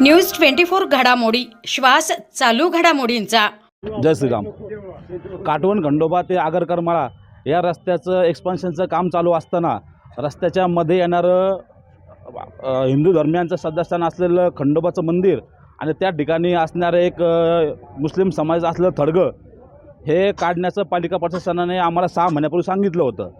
News twenty four घडामोडी श्वास चालू घडामोडींचा. जय श्रीराम. काटवण खंडोबा ते आगरकरमाळा या रस्त्याचं एक्सपान्शनचं काम चालू असताना रस्त्याच्या मध्ये येणारं हिंदू धर्मियांचं श्रद्धास्थान असलेलं खंडोबाचं मंदिर आणि त्या ठिकाणी असणारं एक मुस्लिम समाज असलेलं थडगं हे काढण्याचं पालिका प्रशासनाने आम्हाला सहा महिन्यापूर्वी सांगितलं होतं.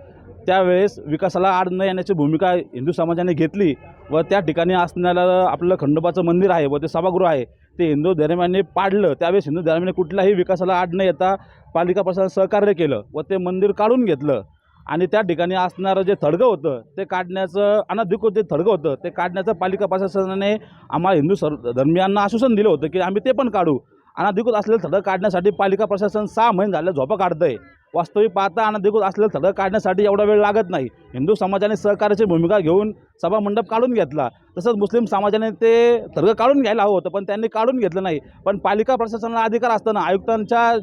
त्यावेळेस विकासाला आड न येण्याची भूमिका हिंदू समाजाने घेतली व त्या ठिकाणी असणाऱ्या आपलं खंडोबाचं मंदिर आहे व ते सभागृह आहे ते हिंदू धर्मियांनी पाडलं. त्यावेळेस हिंदू धर्मियांनी कुठल्याही विकासाला आड न येता पालिका प्रशासन सहकार्य केलं व ते मंदिर काढून घेतलं. आणि त्या ठिकाणी असणारं जे थडगं होतं ते काढण्याचं अनधिकृत जे थडगं होतं ते काढण्याचं पालिका प्रशासनाने आम्हाला हिंदू सर धर्मियांना आश्वासन दिलं होतं की आम्ही ते पण काढू. अनधिकृत असलेलं थडं काढण्यासाठी पालिका प्रशासन सहा महिने झालं झोपा काढतं आहे वास्तविक पाहता अनधिकृत असलेलं सगळं काढण्यासाठी एवढा वेळ लागत नाही. हिंदू समाजाने सहकार्याची भूमिका घेऊन सभामंडप काढून घेतला. तसंच मुस्लिम समाजाने ते थडगं काढून घ्यायला हवं होतं पण त्यांनी काढून घेतलं नाही. पण पालिका प्रशासनाला अधिकार असताना आयुक्तांच्या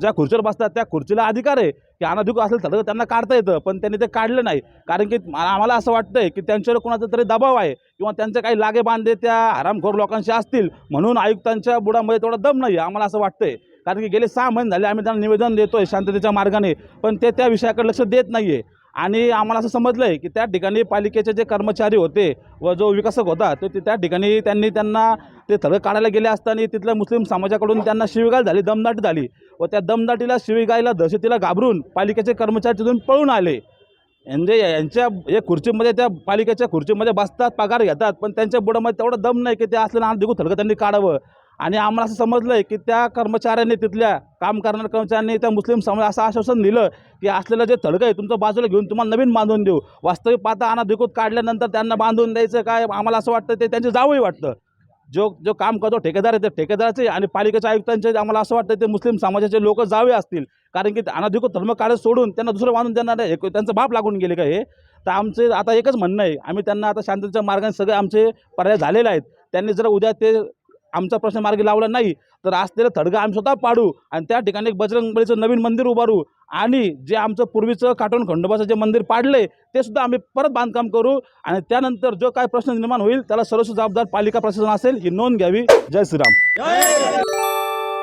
ज्या खुर्चीवर बसतात त्या खुर्चीला अधिकार आहे की अनधिकृत असलेलं थडगं त्यांना काढता येतं पण त्यांनी ते काढलं नाही. कारण की आम्हाला असं वाटतं आहे की त्यांच्यावर कोणाचा तरी दबाव आहे किंवा त्यांचे काही लागे बांधे त्या हरामखोर लोकांशी असतील म्हणून आयुक्तांच्या बुडामध्ये तेवढा दम नाही आहे आम्हाला असं वाटतंय. कारण की गेले सहा महिने झाले आम्ही त्यांना निवेदन देतो आहे शांततेच्या मार्गाने पण ते त्या विषयाकडे लक्ष देत नाही आहे आणि आम्हाला असं समजलं आहे की त्या ठिकाणी पालिकेचे जे कर्मचारी होते व जो विकासक होता तो ते त्या ठिकाणी त्यांनी त्यांना ते थडं काढायला गेले असताना तिथल्या मुस्लिम समाजाकडून त्यांना शिवीगाळ झाली दमदाटी झाली व त्या दमदाटीला शिवीगाळीला दहशतीला घाबरून पालिकेचे कर्मचारी तिथून पळून आले. म्हणजे यांच्या या खुर्चीमध्ये त्या पालिकेच्या खुर्चीमध्ये बसतात पगार घेतात पण त्यांच्या बुडामध्ये तेवढं दम नाही की ते असलेलं अनधिकृत थडकं त्यांनी काढावं. आणि आम्हाला असं समजलं आहे की त्या कर्मचाऱ्यांनी तिथल्या काम करणाऱ्या कर्मचाऱ्यांनी त्या मुस्लिम समाज असं आश्वासन दिलं की असलेलं जे थडकं आहे तुमचं बाजूला घेऊन तुम्हाला नवीन बांधून देऊ. वास्तविक पाहता अनधिकृत काढल्यानंतर त्यांना बांधून द्यायचं काय? आम्हाला असं वाटतं ते त्यांचे जावंही वाटतं. जो जो काम करतो ठेकेदार आहे ते ठेकेदाराचे आणि पालिकेच्या आयुक्तांचे आम्हाला असं वाटतं ते मुस्लिम समाजाचे लोक जावे असतील. कारण की अनाधिकृत धर्म काळ सोडून त्यांना दुसरं बांधून देणार आहे त्यांचं बाप लागून गेले का हे? तर आमचे आता एकच म्हणणं आहे. आम्ही त्यांना आता शांततेच्या मार्गाने सगळे आमचे पर्याय झालेले आहेत. त्यांनी जर उद्या ते आमचा प्रश्न मार्गी लावला नाही तर असलेला थडगा आम्ही स्वतः पाडू आणि त्या ठिकाणी एक बजरंगबलीचं नवीन मंदिर उभारू आणि जे आमचं पूर्वीचं काटून खंडोबाचं जे मंदिर पाडले ते सुद्धा आम्ही परत बांधकाम करू आणि त्यानंतर जो काय प्रश्न निर्माण होईल त्याला सर्वस्व जबाबदार पालिका प्रशासन असेल ही नोंद घ्यावी. जय श्रीराम.